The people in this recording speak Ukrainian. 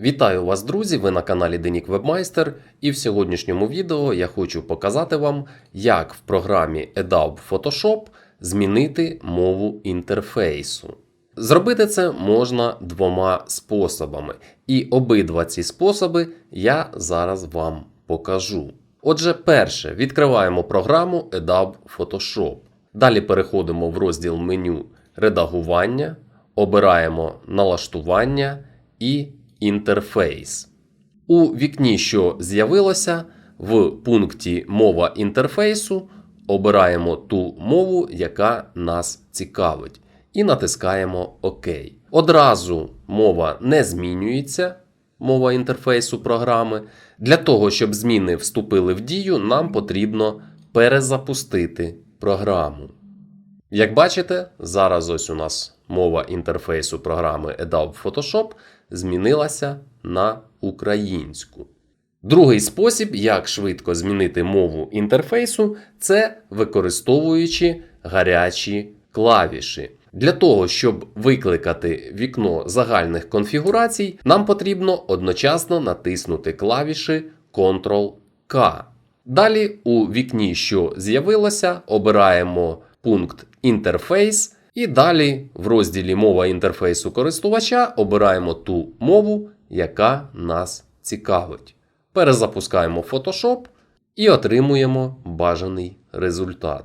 Вітаю вас, друзі! Ви на каналі Денік Вебмайстер, і в сьогоднішньому відео я хочу показати вам, як в програмі Adobe Photoshop змінити мову інтерфейсу. Зробити це можна двома способами, і обидва ці способи я зараз вам покажу. Отже, перше, відкриваємо програму Adobe Photoshop. Далі переходимо в розділ меню Редагування, обираємо Налаштування і Інтерфейс. У вікні, що з'явилося, в пункті Мова інтерфейсу обираємо ту мову, яка нас цікавить, і натискаємо ОК. Одразу мова не змінюється, мова інтерфейсу програми. Для того, щоб зміни вступили в дію, нам потрібно перезапустити програму. Як бачите, зараз ось у нас мова інтерфейсу програми Adobe Photoshop змінилася на українську. Другий спосіб, як швидко змінити мову інтерфейсу, це використовуючи гарячі клавіші. Для того, щоб викликати вікно загальних конфігурацій, нам потрібно одночасно натиснути клавіші Ctrl-K. Далі у вікні, що з'явилося, обираємо пункт Інтерфейс, і далі в розділі Мова інтерфейсу користувача обираємо ту мову, яка нас цікавить. Перезапускаємо Photoshop і отримуємо бажаний результат.